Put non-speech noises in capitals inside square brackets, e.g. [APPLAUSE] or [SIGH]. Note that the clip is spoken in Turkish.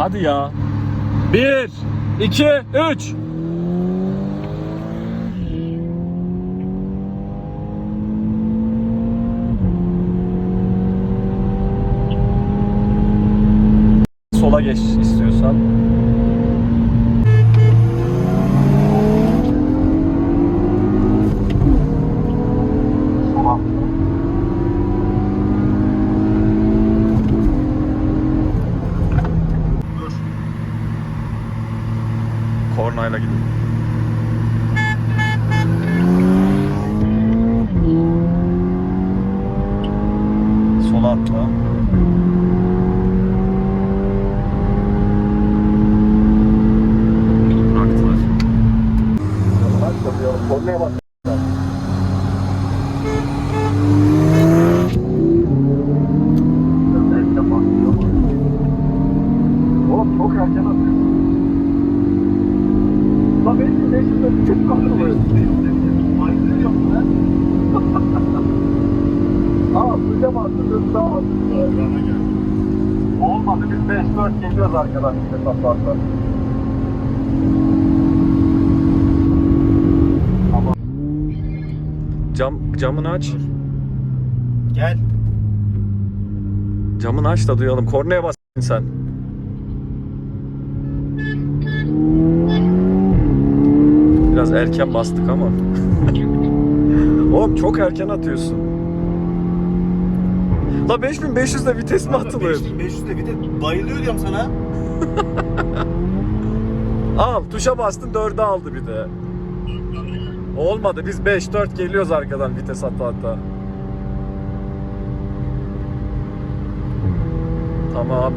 Hadi ya. Bir, iki, üç. Sola geç istiyorsan. Kornayla gidelim. Sola atla. Bıraktılar. Kornaya bak. Oğlum çok erken atıyor. Lan benim 500 lira çok kaldı Aa suya bastı, hızlı Olmadı, biz 5-4 geliyoruz arkadaşlar. Tamam. Cam, camını aç. Gel. Camını aç da duyalım. Kornaya bas sen. Biraz erken bastık ama. [LAUGHS] Oğlum çok erken atıyorsun. La 5500 de vites mi atılır? 500 de bir de bayılıyor diyorum sana. [LAUGHS] Al tuşa bastın 4'e aldı bir de. Olmadı biz 5-4 geliyoruz arkadan vites ata ata. Tamam